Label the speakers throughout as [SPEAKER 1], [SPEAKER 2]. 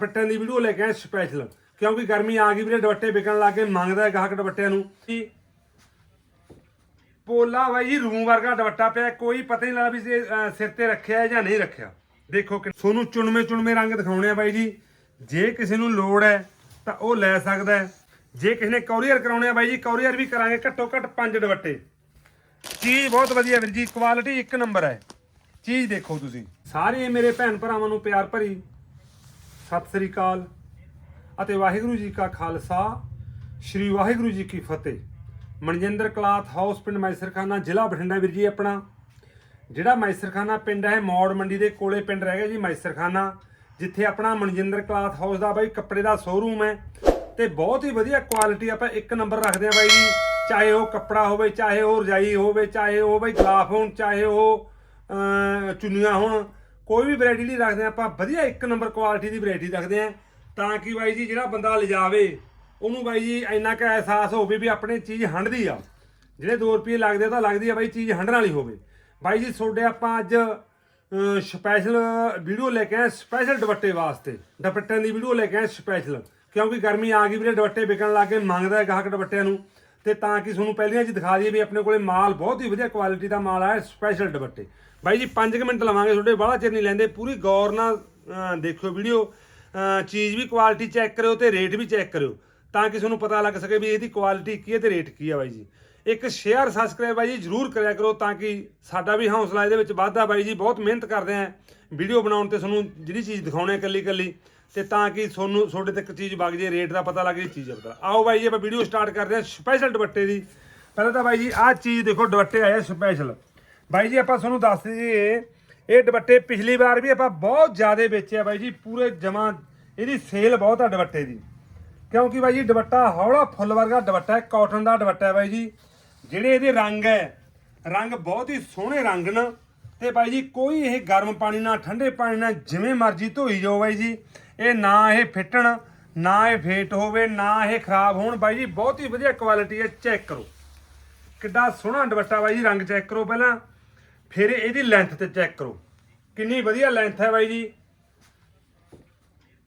[SPEAKER 1] ਦੁਪੱਟਿਆਂ ਦੀ video ਲੈ ਕੇ ਆਏ special ਕਿਉਂਕਿ ਗਰਮੀ ਆ ਗਈ ਵੀਰੇ ਦੁਪੱਟੇ ਵਿਕਣ ਲੱਗੇ ਮੰਗਦਾ ਹੈ ਗਾਹਕ ਦੁਪੱਟਿਆਂ ਨੂੰ। ਕੀ ਪੋਲਾ ਬਾਈ ਜੀ ਰੂਮ ਵਰਗਾ ਦੁਪੱਟਾ ਪਿਆ ਕੋਈ ਪਤਾ ਨਹੀਂ ਲੱਗਦਾ ਵੀ ਇਹ, ਸਿਰ ਤੇ ਰੱਖਿਆ ਹੈ ਜਾਂ ਨਹੀਂ ਰੱਖਿਆ। ਦੇਖੋ ਕਿ ਤੁਹਾਨੂੰ ਚੁਣਵੇਂ ਚੁਣਵੇਂ ਰੰਗ ਦਿਖਾਉਣੇ ਆ ਬਾਈ ਜੀ। ਜੇ ਕਿਸੇ ਨੂੰ ਲੋੜ ਹੈ ਤਾਂ ਉਹ ਲੈ ਸਕਦਾ ਹੈ। ਜੇ ਕਿਸੇ ਨੇ ਕੋਰੀਅਰ ਕਰਾਉਣੇ ਆ ਬਾਈ ਜੀ ਕੋਰੀਅਰ ਵੀ ਕਰਾਂਗੇ ਘੱਟੋ ਘੱਟ ਪੰਜ ਦੁਪੱਟੇ। ਚੀਜ਼ ਬਹੁਤ ਵਧੀਆ ਵੀਰ ਜੀ ਕੁਆਲਿਟੀ ਇੱਕ ਨੰਬਰ ਹੈ। ਚੀਜ਼ ਦੇਖੋ ਤੁਸੀਂ। ਸਾਰੇ ਮੇਰੇ ਭੈਣ ਭਰਾਵਾਂ ਨੂੰ ਪਿਆਰ ਭਰੀ। ਸਤਿ ਸ੍ਰੀ ਅਕਾਲ। ਅਤੇ ਵਾਹਿਗੁਰੂ ਜੀ ਕਾ ਖਾਲਸਾ, ਸ੍ਰੀ ਵਾਹਿਗੁਰੂ ਜੀ ਕੀ ਫਤਿਹ। ਮਨਜਿੰਦਰ ਕਲਾਥ ਹਾਊਸ ਪਿੰਡ ਮੈਸਰਖਾਨਾ, ਜ਼ਿਲ੍ਹਾ ਬਠਿੰਡਾ ਵੀਰ ਜੀ ਆਪਣਾ। ਜਿਹੜਾ ਮੈਸਰਖਾਨਾ ਪਿੰਡ ਹੈ, ਮੌੜ ਮੰਡੀ ਦੇ ਕੋਲੇ ਪਿੰਡ ਰਹਿ ਗਿਆ ਜੀ ਮੈਸਰਖਾਨਾ, ਜਿੱਥੇ ਆਪਣਾ ਮਨਜਿੰਦਰ ਕਲਾਥ ਹਾਊਸ ਦਾ ਬਾਈ ਕੱਪੜੇ ਦਾ ਸ਼ੋਰੂਮ ਹੈ। ਤੇ ਬਹੁਤ ਹੀ ਵਧੀਆ ਕੁਆਲਿਟੀ ਆਪਾਂ ਇੱਕ ਨੰਬਰ ਰੱਖਦੇ ਆ ਬਾਈ ਜੀ, ਚਾਹੇ ਉਹ ਕੱਪੜਾ ਹੋਵੇ, ਚਾਹੇ ਉਹ ਰਜਾਈ ਹੋਵੇ, ਚਾਹੇ ਉਹ ਬਾਈ ਗਲਾਫ ਹੋਣ, ਚਾਹੇ ਉਹ ਚੁੰਨੀਆਂ ਹੋਣ ਕੋਈ ਵੀ ਵੈਰਾਈਟੀ ਨਹੀਂ ਰੱਖਦੇ ਆ ਆਪਾਂ ਵਧੀਆ ਇੱਕ ਨੰਬਰ ਕੁਆਲਿਟੀ ਦੀ ਵੈਰਾਈਟੀ ਰੱਖਦੇ ਆ ਤਾਂ ਕਿ ਬਾਈ ਜੀ ਜਿਹੜਾ ਬੰਦਾ ਲਿਜਾਵੇ, ਉਹਨੂੰ ਬਾਈ ਜੀ ਇੰਨਾ ਕੁ ਅਹਿਸਾਸ ਹੋਵੇ ਵੀ ਆਪਣੇ ਚੀਜ਼ ਹੰਡਦੀ ਆ। ਜਿਹੜੇ 2 ਰੁਪਏ ਲੱਗਦੇ ਆ ਤਾਂ ਲੱਗਦੀ ਆ ਬਾਈ ਚੀਜ਼ ਹੰਡਣ ਵਾਲੀ ਹੋਵੇ। ਬਾਈ ਜੀ, ਤੁਹਾਡੇ ਆਪਾਂ ਅੱਜ ਸਪੈਸ਼ਲ ਵੀਡੀਓ ਲੈ ਕੇ ਆਏ ਸਪੈਸ਼ਲ ਦੁਪੱਟੇ ਵਾਸਤੇ। ਦੁਪੱਟਿਆਂ ਦੀ ਵੀਡੀਓ ਲੈ ਕੇ ਆਏ ਸਪੈਸ਼ਲ ਕਿਉਂਕਿ ਗਰਮੀ ਆ ਗਈ ਵੀਰੇ, ਦੁਪੱਟੇ ਵਿਕਣ ਲੱਗੇ ਮੰਗਦਾ ਹੈ ਗਾਹਕ ਦੁਪੱਟਿਆਂ ਨੂੰ। ਤੇ ਤਾਂ ਕਿ ਤੁਹਾਨੂੰ ਪਹਿਲੀਆਂ ਜੀ ਦਿਖਾ ਦਈਏ ਵੀ ਆਪਣੇ ਕੋਲੇ ਮਾਲ ਬਹੁਤ ਹੀ ਵਧੀਆ ਕੁਆਲਿਟੀ ਦਾ ਮਾਲ ਆਇਆ ਸਪੈਸ਼ਲ ਦੁਪੱਟੇ। ਬਾਈ ਜੀ 5 ਮਿੰਟ ਲਵਾਂਗੇ ਤੁਹਾਡੇ, ਬਾਹਲਾ ਚਿਰ ਨਹੀਂ ਲੈਂਦੇ। ਪੂਰੀ ਗੌਰ ਨਾਲ ਦੇਖਿਓ ਵੀਡੀਓ। ਚੀਜ਼ ਵੀ ਕੁਆਲਿਟੀ ਚੈੱਕ ਕਰਿਓ ਤੇ ਰੇਟ ਵੀ ਚੈੱਕ ਕਰਿਓ, ਤਾਂ ਕਿ ਤੁਹਾਨੂੰ ਪਤਾ ਲੱਗ ਸਕੇ ਵੀ ਇਹਦੀ ਕੁਆਲਿਟੀ ਕੀ ਹੈ ਤੇ ਰੇਟ ਕੀ ਹੈ ਬਾਈ ਜੀ। ਇੱਕ ਸ਼ੇਅਰ ਸਬਸਕ੍ਰਾਈਬ ਬਾਈ ਜੀ, ਜਰੂਰ ਕਰਿਆ ਕਰੋ ਤਾਂ ਕਿ ਸਾਡਾ ਵੀ ਹੌਸਲਾ ਇਹਦੇ ਵਿੱਚ ਵਾਧਾ ਬਾਈ ਜੀ, ਬਹੁਤ ਮਿਹਨਤ ਕਰਦੇ ਆਂ ਵੀਡੀਓ ਬਣਾਉਣ ਤੇ ਤੁਹਾਨੂੰ ਜਿਹੜੀ ਚੀਜ਼ ਦਿਖਾਉਣੇ ਇਕੱਲੀ ਇਕੱਲੀ ਤੇ ਤਾਂ ਕਿ ਤੁਹਾਨੂੰ, ਤੁਹਾਡੇ ਤੱਕ ਚੀਜ਼ ਵਗ ਜੇ, ਰੇਟ ਦਾ ਪਤਾ ਲੱਗ ਜੇ, ਚੀਜ਼ ਦਾ ਪਤਾ ਆਓ ਬਾਈ ਜੀ, ਆਪਾਂ ਵੀਡੀਓ ਸਟਾਰਟ ਕਰਦੇ ਹਾਂ ਸਪੈਸ਼ਲ ਦੁਪੱਟੇ ਦੀ। ਪਹਿਲਾਂ ਤਾਂ ਬਾਈ ਜੀ, ਆਹ ਚੀਜ਼ ਦੇਖੋ, ਦੁਪੱਟੇ ਆਏ ਸਪੈਸ਼ਲ ਬਾਈ ਜੀ, ਆਪਾਂ ਤੁਹਾਨੂੰ ਦੱਸ ਦਈਏ, ਇਹ ਦੁਪੱਟੇ ਪਿਛਲੀ ਵਾਰ ਵੀ ਆਪਾਂ ਬਹੁਤ ਜ਼ਿਆਦਾ ਵੇਚਿਆ ਬਾਈ ਜੀ, ਪੂਰੇ ਜਮਾ ਇਹਦੀ ਸੇਲ ਬਹੁਤ ਆ ਦੁਪੱਟੇ ਦੀ। ਕਿਉਂਕਿ ਬਾਈ ਜੀ, ਦੁਪੱਟਾ ਹੌਲਾ ਫੁੱਲ ਵਰਗਾ ਦੁਪੱਟਾ ਹੈ ਕਾਟਨ ਦਾ ਦੁਪੱਟਾ ਹੈ ਬਾਈ ਜੀ। ਜਿਹੜੇ ਇਹਦੇ ਰੰਗ ਹੈ, ਰੰਗ ਬਹੁਤ ਹੀ ਸੋਹਣੇ ਰੰਗ ਨੇ। ਤੇ ਬਾਈ ਜੀ, ਕੋਈ ਇਹ ਗਰਮ ਪਾਣੀ ਨਾਲ, ਠੰਡੇ ਪਾਣੀ ਨਾਲ ਜਿਵੇਂ ਮਰਜ਼ੀ ਧੋਈ ਜਾਓ ਬਾਈ ਜੀ। ਇਹ ਨਾ ਇਹ ਫਿੱਟਣ, ਨਾ ਇਹ ਫੇਟ ਹੋਵੇ, ਨਾ ਇਹ ਖਰਾਬ ਹੋਣ। ਬਾਈ ਜੀ, ਬਹੁਤ ਹੀ ਵਧੀਆ ਕੁਆਲਿਟੀ ਹੈ ਚੈੱਕ ਕਰੋ। ਕਿੱਡਾ ਸੋਹਣਾ ਦੁਪੱਟਾ ਬਾਈ ਜੀ, ਰੰਗ ਚੈੱਕ ਕਰੋ ਪਹਿਲਾਂ। ਫਿਰ ਇਹਦੀ ਲੈਂਥ ਤੇ ਚੈੱਕ ਕਰੋ। ਕਿੰਨੀ ਵਧੀਆ ਲੈਂਥ ਹੈ ਬਾਈ ਜੀ।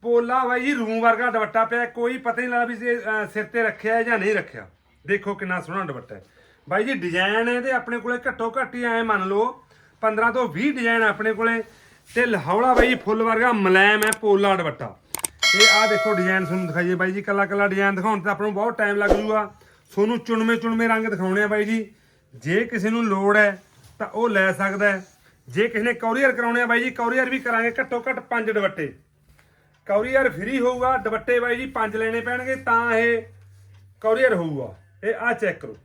[SPEAKER 1] ਪੋਲਾ ਬਾਈ ਜੀ ਰੂਮ ਵਰਗਾ ਦੁਪੱਟਾ ਪਿਆ। ਕੋਈ ਪਤਾ ਨਹੀਂ ਲੱਗਦਾ ਵੀ ਸਿਰ ਤੇ ਰੱਖਿਆ ਹੈ ਜਾਂ ਨਹੀਂ ਰੱਖਿਆ। ਦੇਖੋ ਕਿੰਨਾ ਸੋਹਣਾ ਦੁਪੱਟਾ ਹੈ। ਬਾਈ ਜੀ ਡਿਜ਼ਾਈਨ ਇਹਦੇ ਆਪਣੇ ਕੋਲੇ ਘੱਟੋ ਘੱਟ ਹੀ ਐ ਮੰਨ ਲਓ 15 ਤੋਂ 20 ਡਿਜ਼ਾਈਨ ਆਪਣੇ ਕੋਲੇ। ਤੇ ਲਹੌਲਾ ਬਾਈ ਜੀ, ਫੁੱਲ ਵਰਗਾ ਮਲੈਮ ਹੈ, ਪੋਲਾ ਦੁਪੱਟਾ। ਇਹ ਆਹ ਦੇਖੋ ਡਿਜ਼ਾਈਨ ਤੁਹਾਨੂੰ ਦਿਖਾਈਏ ਬਾਈ ਜੀ, ਕੱਲਾ ਕੱਲਾ ਡਿਜ਼ਾਈਨ ਦਿਖਾਉਣ ਤੇ ਆਪਾਂ ਨੂੰ ਬਹੁਤ ਟਾਈਮ ਲੱਗ ਜੂਗਾ। ਤੁਹਾਨੂੰ ਚੁਣਵੇਂ ਚੁਣਵੇਂ ਰੰਗ ਦਿਖਾਉਣੇ ਆ ਬਾਈ ਜੀ। ਜੇ ਕਿਸੇ ਨੂੰ ਲੋੜ ਹੈ ਤਾਂ ਉਹ ਲੈ ਸਕਦਾ ਹੈ। ਜੇ ਕਿਸੇ ਨੇ ਕੋਰੀਅਰ ਕਰਾਉਣੇ ਆ ਬਾਈ ਜੀ ਕੋਰੀਅਰ ਵੀ ਕਰਾਂਗੇ ਘੱਟੋ ਘੱਟ 5 ਦੁਪੱਟੇ। ਕੋਰੀਅਰ ਫ੍ਰੀ ਹੋਊਗਾ, ਦੁਪੱਟੇ ਬਾਈ ਜੀ ਪੰਜ ਲੈਣੇ ਪੈਣਗੇ, ਤਾਂ ਇਹ ਕੋਰੀਅਰ ਹੋਊਗਾ। ਇਹ ਆ ਚੈੱਕ ਕਰੋ।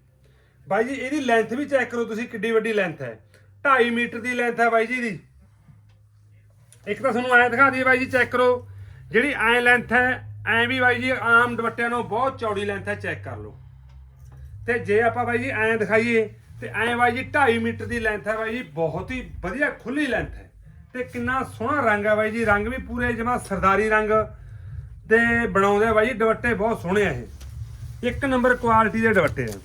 [SPEAKER 1] ਬਾਈ ਜੀ, ਇਹਦੀ ਲੈਂਥ ਵੀ ਚੈੱਕ ਕਰੋ ਤੁਸੀਂ, ਕਿੱਡੀ ਵੱਡੀ ਲੈਂਥ ਹੈ। 2.5 ਮੀਟਰ ਦੀ ਲੈਂਥ ਹੈ ਬਾਈ ਜੀ ਦੀ ਇੱਕ ਤਾਂ ਤੁਹਾਨੂੰ ਐਂ ਦਿਖਾ ਦਈਏ ਬਾਈ ਜੀ ਚੈੱਕ ਕਰੋ। ਜਿਹੜੀ ਐਂ ਲੈਂਥ ਹੈ, ਐਂ ਵੀ ਬਾਈ ਜੀ, ਆਮ ਦੁਪੱਟਿਆਂ ਨਾਲੋਂ ਬਹੁਤ ਚੌੜੀ ਲੈਂਥ ਹੈ ਚੈੱਕ ਕਰ ਲਓ। ਤੇ ਜੇ ਆਪਾਂ ਬਾਈ ਜੀ ਐਂ ਦਿਖਾਈਏ, ਤੇ ਐਂ ਬਾਈ ਜੀ 2.5 ਮੀਟਰ ਦੀ ਲੈਂਥ ਹੈ ਬਾਈ ਜੀ, ਬਹੁਤ ਹੀ ਵਧੀਆ ਖੁੱਲੀ ਲੈਂਥ ਹੈ। ਤੇ ਕਿੰਨਾ ਸੋਹਣਾ ਰੰਗ ਹੈ ਬਾਈ ਜੀ, ਰੰਗ ਵੀ ਪੂਰੇ ਜਮਾ ਸਰਦਾਰੀ ਰੰਗ। ਤੇ ਬਣਾਉਂਦੇ ਆ ਬਾਈ ਜੀ ਦੁਪੱਟੇ ਬਹੁਤ ਸੋਹਣੇ ਆ ਇਹ। ਇੱਕ ਨੰਬਰ ਕੁਆਲਿਟੀ ਦੇ ਦੁਪੱਟੇ ਆ।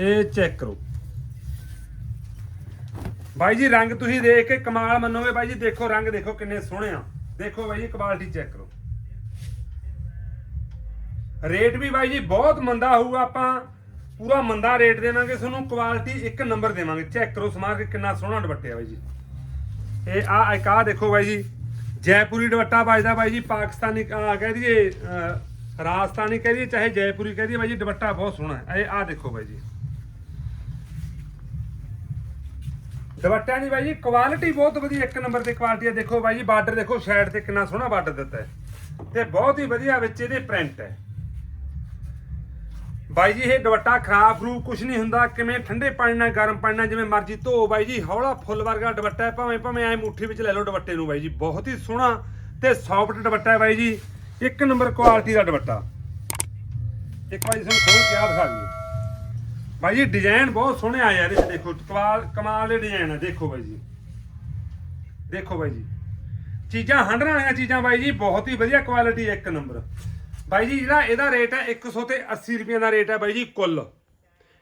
[SPEAKER 1] ਇਹ ਚੈੱਕ ਕਰੋ। ਬਾਈ ਜੀ, ਰੰਗ ਤੁਸੀਂ ਦੇਖ ਕੇ ਕਮਾਲ ਮੰਨੋਗੇ ਬਾਈ ਜੀ। ਦੇਖੋ, ਰੰਗ ਦੇਖੋ ਕਿੰਨੇ ਸੋਹਣੇ ਆ। ਦੇਖੋ ਬਾਈ ਜੀ ਕੁਆਲਿਟੀ ਚੈੱਕ ਕਰੋ। ਰੇਟ ਵੀ ਬਾਈ ਜੀ, ਬਹੁਤ ਮੰਦਾ ਹੋਊਗਾ ਆਪਾਂ। ਪੂਰਾ ਮੰਦਾ ਰੇਟ ਦੇਵਾਂਗੇ ਤੁਹਾਨੂੰ। ਕੁਆਲਿਟੀ ਇੱਕ ਨੰਬਰ ਦੇਵਾਂਗੇ। ਚੈੱਕ ਕਰੋ ਸਮਾਰ ਕੇ ਕਿੰਨਾ ਸੋਹਣਾ ਦੁਪੱਟੇ ਆ ਬਾਈ ਜੀ। ਇਹ ਆ, ਇੱਕ ਆਹ ਦੇਖੋ ਬਾਈ ਜੀ। ਜੈਪੁਰੀ ਦੁਪੱਟਾ ਵੱਜਦਾ ਬਾਈ ਜੀ, ਪਾਕਿਸਤਾਨੀ ਕਹਿ ਦਈਏ ਰਾਜਸਥਾਨੀ ਕਹਿ ਦਈਏ, ਚਾਹੇ ਜੈਪੁਰੀ ਕਹਿ ਦਈਏ ਬਾਈ ਜੀ, ਦੁਪੱਟਾ ਬਹੁਤ ਸੋਹਣਾ ਹੈ। ਇਹ ਆ ਦੇਖੋ ਬਾਈ ਜੀ। ਦੁਪੱਟਾ ਨਹੀਂ ਬਾਈ ਜੀ ਕੁਆਲਿਟੀ ਬਹੁਤ ਵਧੀਆ, ਇੱਕ ਨੰਬਰ ਦੀ ਕੁਆਲਿਟੀ ਹੈ। ਦੇਖੋ ਬਾਈ ਜੀ, ਬਾਰਡਰ ਦੇਖੋ ਸਾਈਡ ਤੇ ਕਿੰਨਾ ਸੋਹਣਾ ਬਾਰਡਰ ਦਿੱਤਾ ਹੈ। ਤੇ ਬਹੁਤ ਹੀ ਵਧੀਆ ਵਿੱਚ ਇਹਦੇ ਪ੍ਰਿੰਟ ਹੈ। ਬਾਈ ਜੀ, ਇਹ ਦੁਪੱਟਾ ਖਰਾਬ ਫਰੂ ਕੁਝ ਨਹੀਂ ਹੁੰਦਾ। ਕਿਵੇਂ ਠੰਡੇ ਪਾਣੀ ਨਾਲ, ਗਰਮ ਪਾਣੀ ਨਾਲ ਜਿਵੇਂ ਮਰਜ਼ੀ ਧੋ ਬਾਈ ਜੀ, ਹੌਲਾ ਫੁੱਲ ਵਰਗਾ ਦੁਪੱਟਾ ਹੈ। ਭਾਵੇਂ ਭਾਵੇਂ ਐ ਮੁੱਠੀ ਵਿੱਚ ਲੈ ਲਓ ਦੁਪੱਟੇ ਨੂੰ ਬਾਈ ਜੀ, ਬਹੁਤ ਹੀ ਸੋਹਣਾ ਤੇ ਸੌਫਟ ਦੁਪੱਟਾ ਹੈ ਬਾਈ ਜੀ। ਇੱਕ ਨੰਬਰ ਕੁਆਲਿਟੀ ਦਾ ਦੁਪੱਟਾ। ਇੱਕ ਵਾਰੀ ਤੁਹਾਨੂੰ ਖੋਲ ਕੇ ਆ ਦਿਖਾ ਦਈਏ। ਬਾਈ ਜੀ ਡਿਜ਼ਾਈਨ ਬਹੁਤ ਸੋਹਣੇ ਆਏ ਆ ਇਹਦੇ 'ਚ, ਦੇਖੋ, ਕਮਾਲ ਕਮਾਲ ਦੇ ਡਿਜ਼ਾਈਨ ਆ, ਦੇਖੋ ਬਾਈ ਜੀ। ਦੇਖੋ ਬਾਈ ਜੀ। ਚੀਜ਼ਾਂ ਹੰਡਰਾਂ ਵਾਲੀਆਂ ਚੀਜ਼ਾਂ ਬਾਈ ਜੀ, ਬਹੁਤ ਹੀ ਵਧੀਆ ਕੁਆਲਿਟੀ ਇੱਕ ਨੰਬਰ ਬਾਈ ਜੀ, ਜਿਹੜਾ ਇਹਦਾ ਰੇਟ ਹੈ 100 ਤੇ 80 ਰੁਪਏ ਦਾ ਰੇਟ ਹੈ ਬਾਈ ਜੀ, ਕੁੱਲ।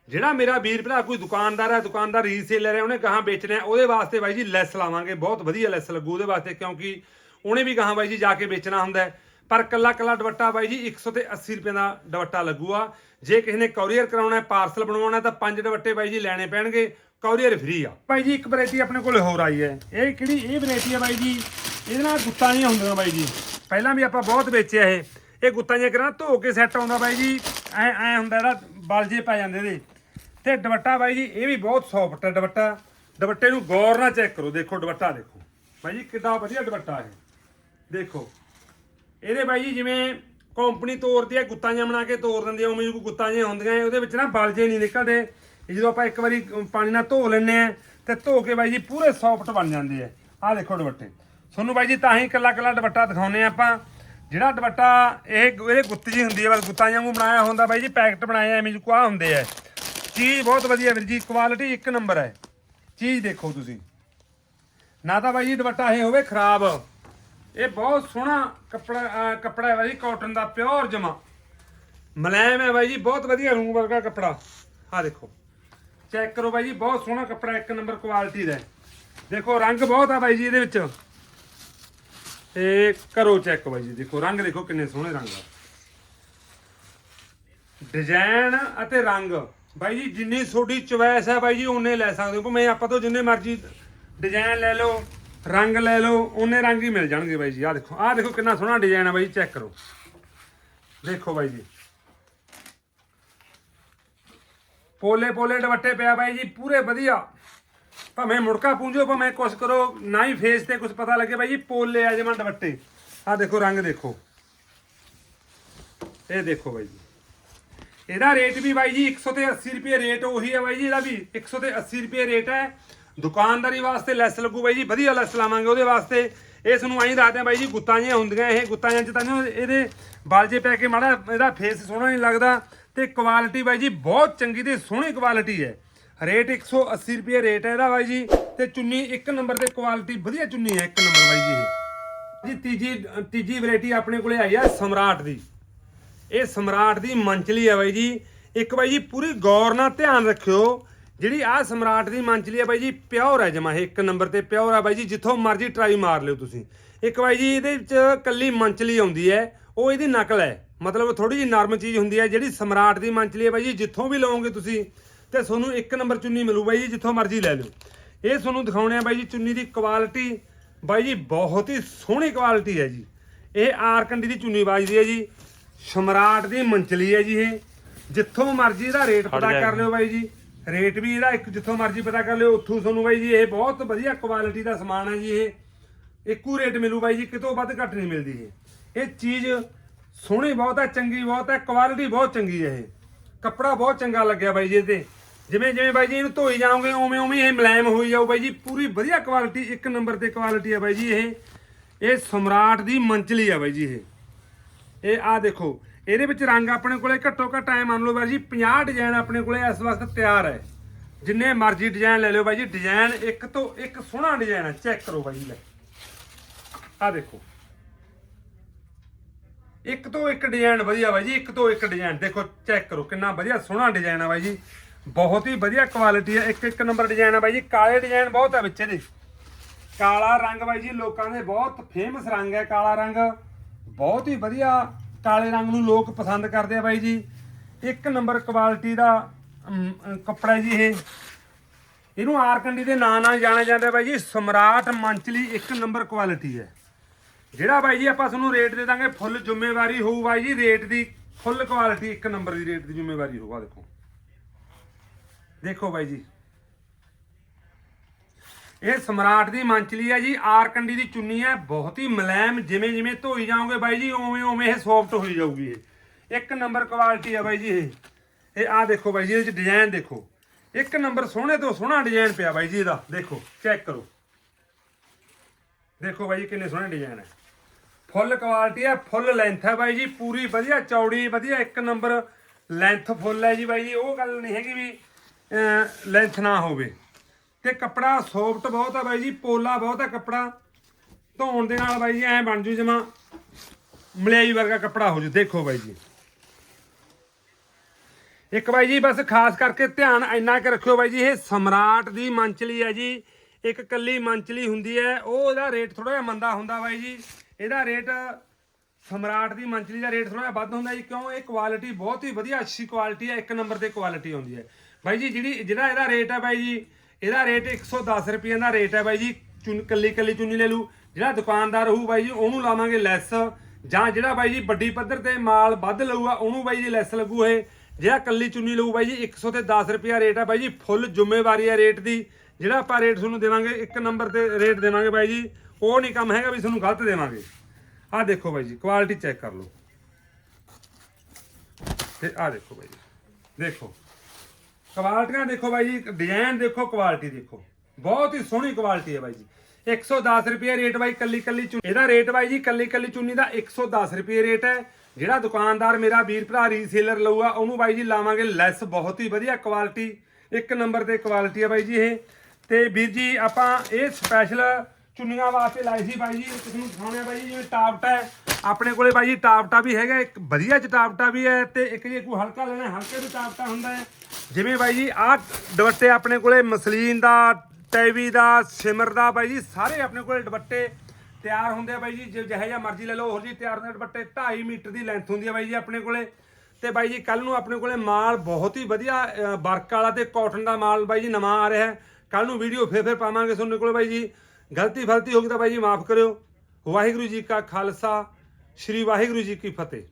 [SPEAKER 1] ਜਿਹੜਾ ਮੇਰਾ ਵੀਰ ਭਰਾ ਕੋਈ ਦੁਕਾਨਦਾਰ ਹੈ ਦੁਕਾਨਦਾਰ ਰੀਸੇਲਰ ਹੈ ਉਹਨੇ ਕਹਾਂ ਵੇਚਣਾ ਉਹਦੇ ਵਾਸਤੇ ਬਾਈ ਜੀ, ਲੈਸ ਲਾਵਾਂਗੇ, ਬਹੁਤ ਵਧੀਆ ਲੈਸ ਲੱਗੂ ਉਹਦੇ ਵਾਸਤੇ, ਕਿਉਂਕਿ ਉਹਨੇ ਵੀ ਕਹਾਂ ਬਾਈ ਜੀ ਜਾ ਕੇ ਵੇਚਣਾ ਹੁੰਦਾ ਹੈ। ਪਰ ਕੱਲਾ ਕੱਲਾ ਦੁਪੱਟਾ ਬਾਈ ਜੀ 100 ਤੇ 80 ਰੁਪਏ ਦਾ ਦੁਪੱਟਾ ਲੱਗੂਗਾ। ਜੇ ਕਿਸੇ ਨੇ ਕੋਰੀਅਰ ਕਰਾਉਣਾ ਹੈ ਪਾਰਸਲ ਬਣਵਾਉਣਾ ਤਾਂ ਪੰਜ ਦੁਪੱਟੇ ਬਾਈ ਜੀ ਲੈਣੇ ਪੈਣਗੇ ਕੋਰੀਅਰ ਫ੍ਰੀ ਆ। ਬਾਈ ਜੀ, ਇੱਕ ਵੈਰਾਈਟੀ ਆਪਣੇ ਕੋਲ ਹੋਰ ਆਈ ਹੈ। ਇਹ ਕਿਹੜੀ, ਇਹ ਵੈਰਾਈਟੀ ਹੈ ਬਾਈ ਜੀ? ਇਹਦੇ ਨਾਲ ਗੁੱਤਾਂ ਨਹੀਂ ਹੁੰਦੀਆਂ ਬਾਈ ਜੀ। ਪਹਿਲਾਂ ਵੀ ਆਪਾਂ ਬਹੁਤ ਵੇਚਿਆ ਇਹ। ਇਹ ਗੁੱਤਾਂ ਜਿਹੀਆਂ ਕਰਾਂ, ਧੋ ਕੇ ਸੈੱਟ ਆਉਂਦਾ ਬਾਈ ਜੀ। ਐ ਐ ਹੁੰਦਾ ਜਿਹੜਾ ਬਲ ਪੈ ਜਾਂਦੇ ਇਹਦੇ। ਤੇ ਦੁਪੱਟਾ ਬਾਈ ਜੀ, ਇਹ ਵੀ ਬਹੁਤ ਸੌਫਟ ਹੈ ਦੁਪੱਟਾ। ਦੁਪੱਟੇ ਨੂੰ ਗੌਰ ਨਾਲ ਚੈੱਕ ਕਰੋ, ਦੇਖੋ ਦੁਪੱਟਾ ਦੇਖੋ। ਬਾਈ ਜੀ ਕਿੰਨਾ ਵਧੀਆ ਦੁਪੱਟਾ ਇਹ। ਦੇਖੋ। ਇਹਦੇ ਬਾਈ ਜੀ ਜਿਵੇਂ ਕੰਪਨੀ ਤੋਰਦੀ ਹੈ ਗੁੱਤਾਂ ਜਿਹਾ ਬਣਾ ਕੇ ਤੋਰ ਦਿੰਦੀ ਹੈ ਉਵੇਂ ਕੋਈ ਗੁੱਤਾਂ ਜਿਹੀਆਂ ਹੁੰਦੀਆਂ ਉਹਦੇ ਵਿੱਚ ਨਾ ਬਲਜੇ ਨਹੀਂ ਨਿਕਲਦੇ। ਜਦੋਂ ਆਪਾਂ ਇੱਕ ਵਾਰੀ ਪਾਣੀ ਨਾਲ ਧੋ ਲੈਂਦੇ ਆ, ਤੇ ਧੋ ਕੇ ਬਾਈ ਜੀ ਪੂਰੇ ਸੌਫਟ ਬਣ ਜਾਂਦੇ ਆ। ਆਹ ਦੇਖੋ ਦੁਪੱਟੇ। ਤੁਹਾਨੂੰ ਬਾਈ ਜੀ ਤਾਂ ਹੀ ਇਕੱਲਾ ਇਕੱਲਾ ਦੁਪੱਟਾ ਦਿਖਾਉਨੇ ਆ ਆਪਾਂ। ਜਿਹੜਾ ਦੁਪੱਟਾ, ਇਹ ਇਹਦੇ ਗੁੱਤ ਜੀ ਹੁੰਦੀ ਹੈ ਬਸ ਗੁੱਤਾਂ ਵਾਂਗੂ ਬਣਾਇਆ ਹੁੰਦਾ ਬਾਈ ਜੀ, ਪੈਕਟ ਬਣਾਏ ਐਵੇਂ ਜੀ ਕੁਆ ਹੁੰਦੇ ਆ। ਚੀਜ਼ ਬਹੁਤ ਵਧੀਆ ਵੀਰ ਜੀ ਕੁਆਲਿਟੀ ਇੱਕ ਨੰਬਰ ਹੈ ਚੀਜ਼ ਦੇਖੋ ਤੁਸੀਂ। ਨਾ ਤਾਂ ਬਾਈ ਜੀ ਦੁਪੱਟਾ ਇਹ ਹੋਵੇ ਖਰਾਬ। ਇਹ ਬਹੁਤ ਸੋਹਣਾ ਕੱਪੜਾ ਕੱਪੜਾ ਹੈ ਬਾਈ ਕਾਟਨ ਦਾ ਪਿਓਰ ਜਮਾ। ਮਲੈਮ ਹੈ ਬਾਈ ਜੀ, ਬਹੁਤ ਵਧੀਆ ਰੂਮ ਵਰਗਾ ਕੱਪੜਾ। ਆਹ ਦੇਖੋ। ਚੈੱਕ ਕਰੋ ਬਾਈ ਜੀ, ਬਹੁਤ ਸੋਹਣਾ ਕੱਪੜਾ, ਇੱਕ ਨੰਬਰ ਕੁਆਲਿਟੀ ਦਾ ਦੇਖੋ, ਰੰਗ ਬਹੁਤ ਆ ਬਾਈ ਜੀ ਇਹਦੇ ਵਿੱਚ। ਤੇ ਕਰੋ ਚੈੱਕ ਬਾਈ ਜੀ, ਦੇਖੋ, ਰੰਗ ਦੇਖੋ ਕਿੰਨੇ ਸੋਹਣੇ ਰੰਗ ਆ। ਡਿਜ਼ਾਈਨ ਅਤੇ ਰੰਗ। ਬਾਈ ਜੀ, ਜਿੰਨੀ ਤੁਹਾਡੀ ਚੁਆਇਸ ਹੈ ਬਾਈ ਜੀ ਉਹਨੇ ਲੈ ਸਕਦੇ ਹੋ। ਭਾਵੇਂ ਆਪਾਂ ਤੋਂ ਜਿੰਨੇ ਮਰਜ਼ੀ ਡਿਜ਼ਾਈਨ ਲੈ ਲਓ। ਰੰਗ ਲੈ ਲਓ, ਉਹਨੇ ਰੰਗ ਹੀ ਮਿਲ ਜਾਣਗੇ ਬਾਈ ਜੀ। ਆਹ ਦੇਖੋ ਆਹ ਦੇਖੋ ਕਿੰਨਾ ਸੋਹਣਾ ਡਿਜ਼ਾਈਨ ਹੈ ਬਾਈ ਚੈੱਕ ਕਰੋ। ਦੇਖੋ ਬਾਈ ਜੀ। ਪੋਲੇ ਪੋਲੇ ਦੁਪੱਟੇ ਪਿਆ ਬਾਈ ਜੀ, ਪੂਰੇ ਵਧੀਆ। ਭਾਵੇਂ ਮੁੜਕਾ ਪੂੰਝੋ, ਭਾਵੇਂ ਕੁਛ ਕਰੋ, ਨਾ ਹੀ ਫੇਸ ਤੇ ਕੁਝ ਪਤਾ ਲੱਗੇ ਬਾਈ ਜੀ, ਪੋਲੇ ਆ ਜਮਾਂ ਦੁਪੱਟੇ। ਆਹ ਦੇਖੋ, ਰੰਗ ਦੇਖੋ। ਇਹ ਦੇਖੋ ਬਾਈ ਜੀ। ਇਹਦਾ ਰੇਟ ਵੀ ਬਾਈ ਜੀ 100 ਤੇ 80 ਰੁਪਏ ਰੇਟ ਉਹੀ ਹੈ ਬਾਈ ਜੀ, ਇਹਦਾ ਵੀ 100 ਤੇ 80 ਰੁਪਏ ਰੇਟ ਹੈ। ਦੁਕਾਨਦਾਰੀ ਵਾਸਤੇ ਲੈਸ ਲੱਗੂ ਬਾਈ ਜੀ, ਵਧੀਆ ਲੈਸ ਲਾਵਾਂਗੇ ਉਹਦੇ ਵਾਸਤੇ। ਇਸ ਨੂੰ ਐਂ ਦੱਸਦੇ ਆ ਬਾਈ ਜੀ ਗੁੱਤਾਂ ਜਿਹੀਆਂ ਹੁੰਦੀਆਂ ਇਹ ਗੁੱਤਾਂ ਜਿਹੀਆਂ ਚ ਤਾਂ ਇਹਦੇ ਬਾਲਜੇ ਪੈ ਕੇ ਮਾੜਾ ਇਹਦਾ ਫੇਸ ਸੋਹਣਾ ਨਹੀਂ ਲੱਗਦਾ ਤੇ ਕੁਆਲਿਟੀ ਬਾਈ ਜੀ ਬਹੁਤ ਚੰਗੀ ਤੇ ਸੋਹਣੀ ਕੁਆਲਿਟੀ ਹੈ। ਰੇਟ 180 ਰੁਪਏ ਰੇਟ ਹੈ ਇਹਦਾ ਬਾਈ ਜੀ ਤੇ ਚੁੰਨੀ ਇੱਕ ਨੰਬਰ ਤੇ ਕੁਆਲਿਟੀ ਵਧੀਆ ਚੁੰਨੀ ਹੈ ਇੱਕ ਨੰਬਰ ਬਾਈ ਜੀ ਇਹ। ਜੀ, ਤੀਜੀ ਤੀਜੀ ਵੈਰਾਈਟੀ ਆਪਣੇ ਕੋਲੇ ਆਈ ਆ ਸਮਰਾਟ ਦੀ। ਇਹ ਸਮਰਾਟ ਦੀ ਮੰਚਲੀ ਹੈ ਬਾਈ ਜੀ। ਇੱਕ ਬਾਈ ਜੀ ਪੂਰੀ ਗੌਰ ਨਾਲ ਧਿਆਨ ਰੱਖਿਓ। ਜਿਹੜੀ ਆਹ ਸਮਰਾਟ ਦੀ ਮੰਚਲੀ ਹੈ ਬਾਈ ਜੀ ਪਿਓਰ ਹੈ ਜਮਾ ਇਹ ਇੱਕ ਨੰਬਰ ਤੇ ਪਿਓਰ ਹੈ ਬਾਈ ਜੀ ਜਿੱਥੋਂ ਮਰਜ਼ੀ ਟਰਾਈ ਮਾਰ ਲਿਓ ਤੁਸੀਂ। ਇੱਕ ਬਾਈ ਜੀ ਇਹਦੇ ਵਿੱਚ ਕੱਲੀ ਮੰਚਲੀ ਆਉਂਦੀ ਹੈ ਉਹ ਇਹਦੀ ਨਕਲ ਹੈ। ਮਤਲਬ ਥੋੜੀ ਜਿਹੀ ਨਰਮ ਚੀਜ਼ ਹੁੰਦੀ ਹੈ ਜਿਹੜੀ ਸਮਰਾਟ ਦੀ ਮੰਚਲੀ ਹੈ ਬਾਈ ਜੀ ਜਿੱਥੋਂ ਵੀ ਲਓਗੇ ਤੁਸੀਂ ਤੇ ਤੁਹਾਨੂੰ ਇੱਕ ਨੰਬਰ ਚੁੰਨੀ ਮਿਲੂ ਬਾਈ ਜੀ ਜਿੱਥੋਂ ਮਰਜ਼ੀ ਲੈ ਲਿਓ। ਇਹ ਤੁਹਾਨੂੰ ਦਿਖਾਉਣੇ ਆ ਬਾਈ ਜੀ ਚੁੰਨੀ ਦੀ ਕੁਆਲਿਟੀ ਬਾਈ ਜੀ ਬਹੁਤ ਹੀ ਸੋਹਣੀ ਕੁਆਲਿਟੀ ਹੈ ਜੀ। ਇਹ ਆਰਕੰਡੀ ਦੀ ਚੁੰਨੀ ਬਾਜਦੀ ਹੈ ਜੀ ਸਮਰਾਟ ਦੀ ਮੰਚਲੀ ਹੈ ਜੀ ਇਹ। ਜਿੱਥੋਂ ਮਰਜ਼ੀ ਇਹਦਾ ਰੇਟ ਪਤਾ ਕਰ ਲਿਓ ਬਾਈ ਜੀ। ਰੇਟ ਵੀ ਇਹਦਾ ਇੱਕ ਜਿੱਥੋਂ ਮਰਜ਼ੀ ਪਤਾ ਕਰ ਲਿਓ, ਉੱਥੋਂ ਤੁਹਾਨੂੰ ਬਾਈ ਜੀ ਇਹ ਬਹੁਤ ਵਧੀਆ ਕੁਆਲਿਟੀ ਦਾ ਸਮਾਨ ਹੈ ਜੀ ਇਹ। ਇੱਕੋ ਰੇਟ ਮਿਲੂ ਬਾਈ ਜੀ, ਕਿਤੋਂ ਵੱਧ ਘੱਟ ਨਹੀਂ ਮਿਲਦੀ ਇਹ। ਇਹ ਚੀਜ਼ ਸੋਹਣੀ ਬਹੁਤ ਹੈ, ਚੰਗੀ ਬਹੁਤ ਹੈ ਕੁਆਲਿਟੀ ਬਹੁਤ ਚੰਗੀ ਹੈ ਇਹ। ਕੱਪੜਾ ਬਹੁਤ ਚੰਗਾ ਲੱਗਿਆ ਬਾਈ ਜੀ ਇਹਦੇ। ਜਿਵੇਂ ਜਿਵੇਂ ਬਾਈ ਜੀ ਇਹਨੂੰ ਧੋਈ ਜਾਓਗੇ, ਉਵੇਂ ਉਵੇਂ ਇਹ ਮੁਲਾਇਮ ਹੋਈ ਜਾਊ ਬਾਈ ਜੀ। ਪੂਰੀ ਵਧੀਆ ਕੁਆਲਿਟੀ ਇੱਕ ਨੰਬਰ ਤੇ ਕੁਆਲਿਟੀ ਹੈ ਬਾਈ ਜੀ ਇਹ। ਇਹ ਸਮਰਾਟ ਦੀ ਮੰਚਲੀ ਹੈ ਬਾਈ ਜੀ ਇਹ। ਇਹ ਆ ਦੇਖੋ ਇਹਦੇ ਵਿੱਚ ਰੰਗ ਆਪਣੇ ਕੋਲੇ ਘੱਟੋ ਘੱਟ ਐ ਮੰਨ ਲਓ ਬਾਈ ਜੀ 50 ਡਿਜ਼ਾਈਨ ਆਪਣੇ ਕੋਲੇ ਇਸ ਵਕਤ ਤਿਆਰ ਹੈ। ਜਿੰਨੇ ਮਰਜ਼ੀ ਡਿਜ਼ਾਈਨ ਲੈ ਲਿਓ ਬਾਈ ਜੀ ਡਿਜ਼ਾਈਨ ਇੱਕ ਤੋਂ ਇੱਕ ਸੋਹਣਾ ਡਿਜ਼ਾਈਨ ਹੈ। ਚੈੱਕ ਕਰੋ ਬਾਈ ਜੀ ਲੈ। ਆ ਦੇਖੋ। ਇੱਕ ਤੋਂ ਇੱਕ ਡਿਜ਼ਾਈਨ ਵਧੀਆ ਬਾਈ ਜੀ, ਇੱਕ ਤੋਂ ਇੱਕ ਡਿਜ਼ਾਈਨ ਦੇਖੋ ਚੈੱਕ ਕਰੋ, ਕਿੰਨਾ ਵਧੀਆ ਸੋਹਣਾ ਡਿਜ਼ਾਈਨ ਹੈ ਬਾਈ ਜੀ। ਬਹੁਤ ਹੀ ਵਧੀਆ ਕੁਆਲਿਟੀ ਹੈ। ਇੱਕ ਇੱਕ ਨੰਬਰ ਡਿਜ਼ਾਈਨ ਹੈ ਬਾਈ ਜੀ। ਕਾਲੇ ਡਿਜ਼ਾਈਨ ਬਹੁਤ ਹੈ ਵਿੱਚ ਇਹਦੇ। ਕਾਲਾ ਰੰਗ ਬਾਈ ਜੀ, ਲੋਕਾਂ ਦੇ ਬਹੁਤ ਫੇਮਸ ਰੰਗ ਹੈ ਕਾਲਾ ਰੰਗ। ਬਹੁਤ ਹੀ ਵਧੀਆ ਕਾਲੇ ਰੰਗ ਨੂੰ ਲੋਕ ਪਸੰਦ ਕਰਦੇ ਆ ਬਾਈ ਜੀ। ਇੱਕ ਨੰਬਰ ਕੁਆਲਿਟੀ ਦਾ ਕੱਪੜਾ ਜੀ ਇਹ। ਇਹਨੂੰ ਆਰਕੰਡੀ ਦੇ ਨਾਂ ਨਾਲ ਜਾਣਿਆ ਜਾਂਦਾ ਬਾਈ ਜੀ। ਸਮਰਾਟ ਮੰਚਲੀ ਇੱਕ ਨੰਬਰ ਕੁਆਲਿਟੀ ਹੈ। ਜਿਹੜਾ ਬਾਈ ਜੀ ਆਪਾਂ ਤੁਹਾਨੂੰ ਰੇਟ ਦੇ ਦਾਂਗੇ, ਫੁੱਲ ਜ਼ਿੰਮੇਵਾਰੀ ਹੋਊ ਬਾਈ ਜੀ। ਰੇਟ ਦੀ ਫੁੱਲ ਕੁਆਲਿਟੀ ਇੱਕ ਨੰਬਰ ਦੀ ਰੇਟ ਦੀ ਜ਼ਿੰਮੇਵਾਰੀ ਹੋਊਗਾ ਦੇਖੋ। ਦੇਖੋ ਬਾਈ ਜੀ। ਇਹ ਸਮਰਾਟ ਦੀ ਮੰਚਲੀ ਹੈ ਜੀ ਆਰ ਕੰਡੀ ਦੀ ਚੁੰਨੀ ਹੈ ਬਹੁਤ ਹੀ ਮੁਲਾਇਮ ਜਿਵੇਂ ਜਿਵੇਂ ਧੋਈ ਜਾਓਗੇ ਬਾਈ ਜੀ, ਉਵੇਂ ਉਵੇਂ ਇਹ ਸੌਫਟ ਹੋਈ ਜਾਊਗੀ ਇਹ। ਇੱਕ ਨੰਬਰ ਕੁਆਲਿਟੀ ਹੈ ਬਾਈ ਜੀ ਇਹ। ਇਹ ਆ ਦੇਖੋ ਬਾਈ ਜੀ, ਇਹਦੇ ਚ ਡਿਜ਼ਾਈਨ ਦੇਖੋ। ਇੱਕ ਨੰਬਰ ਸੋਹਣੇ ਤੋਂ ਸੋਹਣਾ ਡਿਜ਼ਾਈਨ ਪਿਆ ਬਾਈ ਜੀ ਇਹਦਾ। ਦੇਖੋ ਚੈੱਕ ਕਰੋ। ਦੇਖੋ ਬਾਈ ਜੀ ਕਿੰਨੇ ਸੋਹਣੇ ਡਿਜ਼ਾਈਨ ਹੈ ਫੁੱਲ ਕੁਆਲਿਟੀ ਹੈ ਫੁੱਲ ਲੈਂਥ ਹੈ ਬਾਈ ਜੀ, ਪੂਰੀ ਵਧੀਆ, ਚੌੜੀ ਵਧੀਆ, ਇੱਕ ਨੰਬਰ ਲੈਂਥ ਫੁੱਲ ਹੈ ਜੀ ਬਾਈ ਜੀ। ਉਹ ਗੱਲ ਨਹੀਂ ਹੈਗੀ ਵੀ ਲੈਂਥ ਨਾ ਹੋਵੇ। ਤੇ ਕੱਪੜਾ ਸੌਫਟ ਬਹੁਤ ਹੈ ਬਾਈ ਜੀ, ਪੋਲਾ ਬਹੁਤ ਹੈ ਕੱਪੜਾ। ਧੋਣ ਦੇ ਨਾਲ ਬਾਈ ਜੀ, ਐ ਬਣ ਜੂ ਜਮਾ। ਮਲਿਆਈ ਵਰਗਾ ਕੱਪੜਾ ਹੋ ਜੂ, ਦੇਖੋ ਬਾਈ ਜੀ। ਇੱਕ ਬਾਈ ਜੀ, ਬਸ ਖਾਸ ਕਰਕੇ ਧਿਆਨ ਇੰਨਾ ਕਿ ਰੱਖਿਓ ਬਾਈ ਜੀ, ਇਹ ਸਮਰਾਟ ਦੀ ਮੰਚਲੀ ਹੈ ਜੀ। ਇੱਕ ਕੱਲੀ ਮੰਚਲੀ ਹੁੰਦੀ ਹੈ, ਉਹ ਇਹਦਾ ਰੇਟ ਥੋੜਾ ਜਿਹਾ ਮੰਦਾ ਹੁੰਦਾ ਬਾਈ ਜੀ। ਇਹਦਾ ਰੇਟ ਸਮਰਾਟ ਦੀ ਮੰਚਲੀ ਦਾ ਰੇਟ ਥੋੜਾ ਜਿਹਾ ਵੱਧ ਹੁੰਦਾ ਜੀ, ਕਿਉਂ? ਇਹ ਕੁਆਲਿਟੀ ਬਹੁਤ ਹੀ ਵਧੀਆ, ਅੱਛੀ ਕੁਆਲਿਟੀ ਹੈ, ਇੱਕ ਨੰਬਰ ਤੇ ਕੁਆਲਿਟੀ ਆਉਂਦੀ ਹੈ। ਬਾਈ ਜੀ, ਜਿਹੜੀ ਜਿਹੜਾ ਇਹਦਾ ਰੇਟ ਹੈ ਬਾਈ ਜੀ ਇਹਦਾ ਰੇਟ 110 ਰੁਪਏ ਦਾ ਰੇਟ ਹੈ ਬਾਈ ਜੀ। ਚੁੰਨ ਕੱਲੀ ਕੱਲੀ ਚੁੰਨੀ ਲੈ ਲੂ ਜਿਹੜਾ ਦੁਕਾਨਦਾਰ ਹੋਊ ਬਾਈ ਜੀ, ਉਹਨੂੰ ਲਾਵਾਂਗੇ ਲੈਸ। ਜਾਂ ਜਿਹੜਾ ਬਾਈ ਜੀ ਵੱਡੀ ਪੱਧਰ ਤੇ ਮਾਲ ਵੱਧ ਲਊਗਾ, ਉਹਨੂੰ ਬਾਈ ਜੀ ਲੈਸ ਲੱਗੂ ਇਹ। ਜਿਹੜਾ ਕੱਲੀ ਚੁੰਨੀ ਲਊ ਬਾਈ ਜੀ 100 ਤੇ 10 ਰੁਪਿਆ ਰੇਟ ਹੈ ਬਾਈ ਜੀ। ਫੁੱਲ ਜ਼ਿੰਮੇਵਾਰੀ ਹੈ ਰੇਟ ਦੀ। ਜਿਹੜਾ ਆਪਾਂ ਰੇਟ ਤੁਹਾਨੂੰ ਦੇਵਾਂਗੇ, ਇੱਕ ਨੰਬਰ ਤੇ ਰੇਟ ਦੇਵਾਂਗੇ ਬਾਈ ਜੀ। ਉਹ ਨਹੀਂ ਕੰਮ ਹੈਗਾ ਵੀ ਤੁਹਾਨੂੰ ਗਲਤ ਦੇਵਾਂਗੇ। ਆਹ ਦੇਖੋ ਬਾਈ ਜੀ ਕੁਆਲਿਟੀ ਚੈੱਕ ਕਰ ਲਓ। ਤੇ ਆਹ ਦੇਖੋ ਬਾਈ ਜੀ। ਦੇਖੋ। ਕੁਆਲਟੀਆਂ ਦੇਖੋ ਬਾਈ ਜੀ ਡਿਜ਼ਾਈਨ ਦੇਖੋ ਕੁਆਲਿਟੀ ਦੇਖੋ। ਬਹੁਤ ਹੀ ਸੋਹਣੀ ਕੁਆਲਿਟੀ ਹੈ ਬਾਈ ਜੀ। 110 ਰੁਪਏ ਰੇਟ ਬਾਈ ਕੱਲੀ ਕੱਲੀ ਚੁੰਨੀ ਇਹਦਾ ਰੇਟ ਬਾਈ ਜੀ, ਕੱਲੀ ਕੱਲੀ ਚੁੰਨੀ ਦਾ 110 ਰੁਪਏ ਰੇਟ ਹੈ। ਜਿਹੜਾ ਦੁਕਾਨਦਾਰ ਮੇਰਾ ਵੀਰ ਭਰਾ ਰੀਸੇਲਰ ਲਊਗਾ, ਉਹਨੂੰ ਬਾਈ ਜੀ ਲਾਵਾਂਗੇ ਲੈਸ ਬਹੁਤ ਹੀ ਵਧੀਆ ਕੁਆਲਿਟੀ ਇੱਕ ਨੰਬਰ ਤੇ ਕੁਆਲਿਟੀ ਹੈ ਬਾਈ ਜੀ ਇਹ। ਤੇ ਵੀਰ ਜੀ, ਆਪਾਂ ਇਹ ਸਪੈਸ਼ਲ ਚੁੰਨੀਆਂ ਵਾਸਤੇ ਲਾਈ ਸੀ ਬਾਈ ਜੀ। ਕਿਸੇ ਨੂੰ ਦਿਖਾਉਣੇ ਬਾਈ ਜੀ, ਜਿਵੇਂ ਟਾਪਟਾ ਹੈ। ਆਪਣੇ ਕੋਲੇ ਬਾਈ ਜੀ ਟਾਪਟਾ ਵੀ ਹੈਗਾ, ਇੱਕ ਵਧੀਆ ਚ ਟਾਪਟਾ ਵੀ ਹੈ ਤੇ ਇੱਕ ਜੇ ਕੋਈ ਹਲਕਾ ਲੈਣਾ ਹਲਕੇ ਵੀ ਟਾਪਟਾ ਹੁੰਦਾ ਹੈ। ਜਿਵੇਂ ਬਾਈ ਜੀ, ਆਹ ਦੁਪੱਟੇ ਆਪਣੇ ਕੋਲੇ ਮਸਲੀਨ ਦਾ, ਟੈਵੀ ਦਾ, ਸਿਮਰ ਦਾ ਬਾਈ ਜੀ, ਸਾਰੇ ਆਪਣੇ ਕੋਲੇ ਦੁਪੱਟੇ ਤਿਆਰ ਹੁੰਦੇ ਆ ਬਾਈ ਜੀ। ਜਿਹੋ ਜਿਹਾ ਮਰਜ਼ੀ ਲੈ ਲਓ, ਹੋਰ ਜੀ ਤਿਆਰ ਹੁੰਦੇ ਦੁਪੱਟੇ 2.5 ਮੀਟਰ ਦੀ ਲੈਂਥ ਹੁੰਦੀ ਹੈ ਬਾਈ ਜੀ ਆਪਣੇ ਕੋਲੇ। ਤੇ ਬਾਈ ਜੀ ਕੱਲ ਨੂੰ ਆਪਣੇ ਕੋਲੇ ਮਾਲ ਬਹੁਤ ਹੀ ਵਧੀਆ ਵਰਕ ਵਾਲਾ ਤੇ ਕਾਟਨ ਦਾ ਮਾਲ ਬਾਈ ਜੀ ਨਵਾਂ ਆ ਰਿਹਾ ਹੈ। ਕੱਲ ਨੂੰ ਵੀਡੀਓ ਫੇਰ ਫੇਰ ਪਾਵਾਂਗੇ ਤੁਹਾਨੂੰ ਕੋਲੇ ਬਾਈ ਜੀ। ਗਲਤੀ ਫਲਤੀ ਹੋ ਗਈ ਤਾਂ ਬਾਈ ਜੀ ਮਾਫ ਕਰਿਓ। ਵਾਹਿਗੁਰੂ ਜੀ ਕਾ ਖਾਲਸਾ, ਸ੍ਰੀ ਵਾਹਿਗੁਰੂ ਜੀ ਕੀ ਫਤਿਹ।